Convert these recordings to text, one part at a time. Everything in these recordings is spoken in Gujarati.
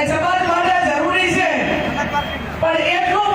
એ જમાત માટે જરૂરી છે. પણ એટલું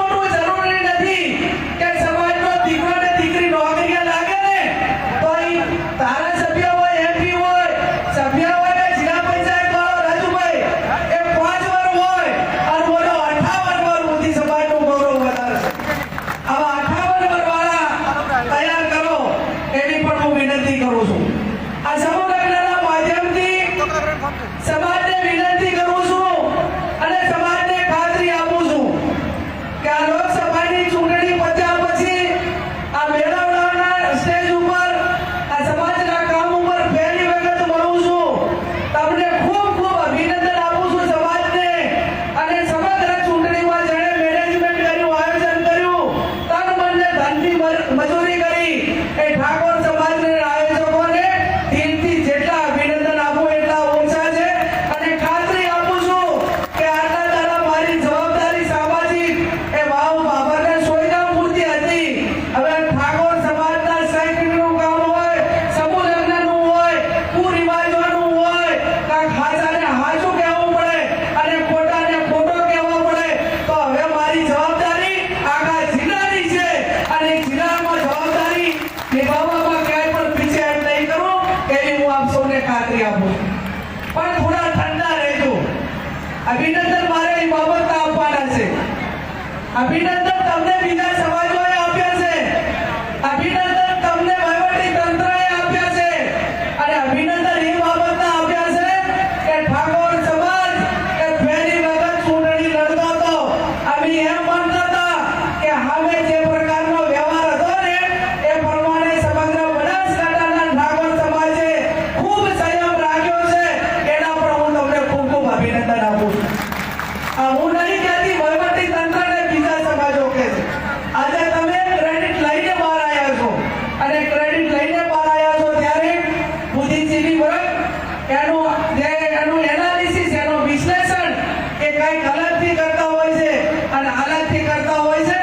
અભિનંદન મારે એ બાબત આપવાના છે. અભિનંદન તમને બીજા સમાજોએ આપ્યા છે. અભિનંદન હું નથી કહેતી, વહીવટી તંત્ર ને બીજા સમાજો છે. આજે તમે ક્રેડિટ લઈને બહાર આવ્યા છો. અને ક્રેડિટ લઈને બહાર આવ્યા છો ત્યારે બુદ્ધિજીવી વર્ગ, એનું જે એનું એનાલિસિસ એનું વિશ્લેષણ એ કઈ અલગથી કરતા હોય છે. અને અલગથી કરતા હોય છે